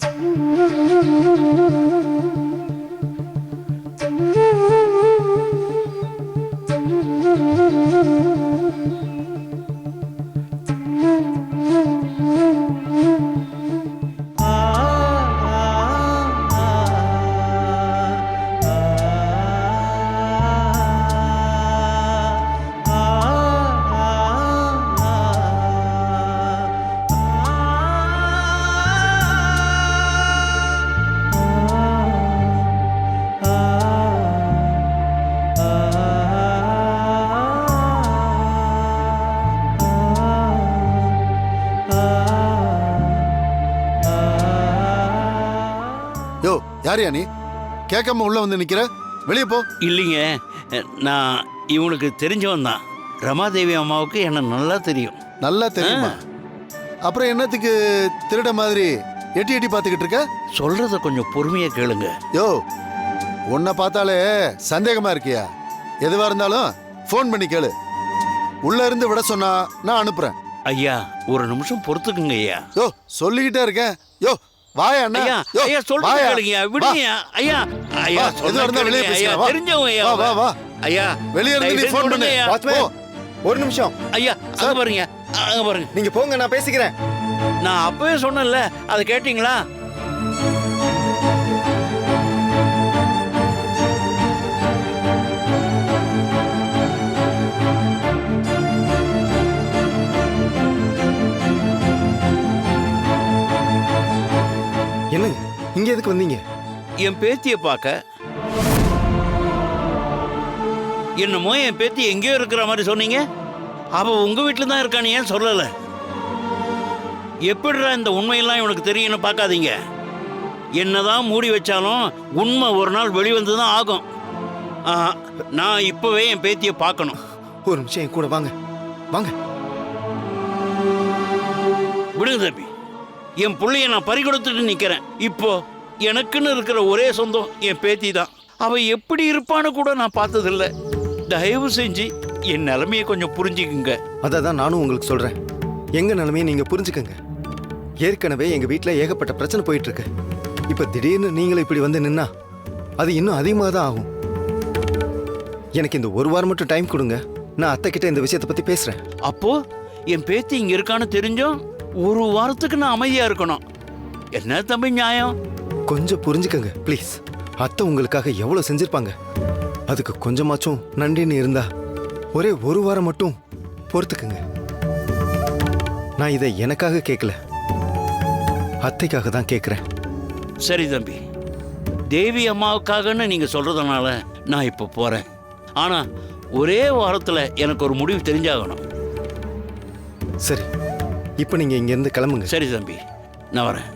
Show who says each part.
Speaker 1: Thank you. யாரியா நீ? கேட்காம உள்ள வந்து நிக்கிற? வெளியே போ.
Speaker 2: இல்லைங்க. நான் இவனுக்கு தெரிஞ்சவன் தான். ரமாதேவி அம்மாவுக்கு என்ன நல்லா தெரியும்.
Speaker 1: நல்லா தெரியுமா? அப்புறம் என்னத்துக்கு திருட மாதிரி எட்டி எட்டி பார்த்துக்கிட்டு இருக்க?
Speaker 2: சொல்றத கொஞ்சம் பொறுமையா கேளுங்க.
Speaker 1: யோ உன்னை பார்த்தாலே சந்தேகமா இருக்கியா? எதுவா இருந்தாலும் ஃபோன் பண்ணி கேளு. உள்ள இருந்து விட சொன்னா நான் அனுப்புறேன்.
Speaker 2: ஐயா ஒரு நிமிஷம் பொறுத்துக்குங்க ஐயா.
Speaker 1: யோ சொல்லிக்கிட்டே இருக்கேன். யோ வாயா அண்ணா
Speaker 2: ஐயா ஐயா சொல்றது
Speaker 1: வாயா.
Speaker 2: கேளுங்க விடுங்க ஐயா. ஐயா
Speaker 1: இருந்தா வெளியே
Speaker 2: கேளுங்க, ஐயா
Speaker 1: வா.
Speaker 2: தெரிஞ்சவங்க ஐயா
Speaker 1: வா
Speaker 2: ஐயா
Speaker 1: வெளியே இருந்து நீ ஃபோன் பண்ணு.
Speaker 3: ஒரு நிமிஷம்.
Speaker 2: ஐயா அங்க பாருங்க அங்க பாருங்க.
Speaker 3: நீங்க போங்க நான் பேசிக்கிறேன்.
Speaker 2: நான் அப்பவே சொன்னேன்ல அதை கேட்டீங்களா?
Speaker 3: இங்க எதுக்கு வந்தீங்க?
Speaker 2: என் பேத்திய பார்க்க. என்னமோ என் பேத்தி எங்கேயோ இருக்கிற மாதிரி சொன்னீங்க. அவ உங்க வீட்டில் தான் இருக்கான்னு ஏன் சொல்லல? எப்படிடா இந்த உண்மையெல்லாம் இவனுக்கு தெரியும்னு பார்க்காதீங்க. என்னதான் மூடி வச்சாலும் உண்மை ஒரு நாள் வெளிவந்து தான் ஆகும். ஆஹா, நான் இப்பவே என் பேத்தியை பார்க்கணும்.
Speaker 3: ஒரு நிமிஷம் என் கூட வாங்க. வாங்க.
Speaker 2: விடுங்க தம்பி. என் புள்ளைய நான் பறி கொடுத்துட்டு நிக்கிறேன். இப்போ. எனக்குன்னு இருக்கிற ஒரே சொந்தம் என் பேத்தி தான். அவ எப்படி இருப்பான்னு கூட நான் பார்த்ததில்ல. தயவு செஞ்சு என் நிலைமையை கொஞ்சம் புரிஞ்சுக்குங்க.
Speaker 3: அதை தான் நானும் உங்களுக்கு சொல்றேன். எங்க நிலைமையை நீங்க புரிஞ்சுக்கங்க. ஏற்கனவே எங்க வீட்ல ஏகப்பட்ட பிரச்சனை போயிட்டு இருக்கு இப்ப திடீர்னு நீங்களும் இப்படி வந்து நின்னா அது இன்னும் அதிகமாக தான் ஆகும். எனக்கு இந்த ஒரு வாரம் மட்டும் டைம் கொடுங்க. நான் அத்தை கிட்ட இந்த விஷயத்தை பத்தி பேசுறேன்.
Speaker 2: அப்போ என் பேத்தி இங்க இருக்கான்னு தெரிஞ்சும் ஒரு வாரத்துக்கு நான் அமைதியா இருக்கணும். என்ன தம்பி நியாயம்?
Speaker 3: கொஞ்சம் புரிஞ்சுக்கங்க ப்ளீஸ் அத்தை உங்களுக்காக எவ்வளவு செஞ்சிருப்பாங்க? அதுக்கு கொஞ்சமாச்சும் நன்றின்னு இருந்தா ஒரே ஒரு வாரம் மட்டும் பொறுத்துக்குங்க. நான் இதை எனக்காக கேட்கல அத்தைக்காக தான் கேட்குறேன்
Speaker 2: சரி தம்பி. தேவி அம்மாவுக்காகன்னு நீங்க சொல்றதுனால நான் இப்போ போறேன். ஆனா ஒரே வாரத்துல எனக்கு ஒரு முடிவு தெரிஞ்சாகணும்.
Speaker 3: சரி. இப்போ நீங்க இங்கேருந்து கிளம்புங்க.
Speaker 2: சரி தம்பி. நான் வரேன்.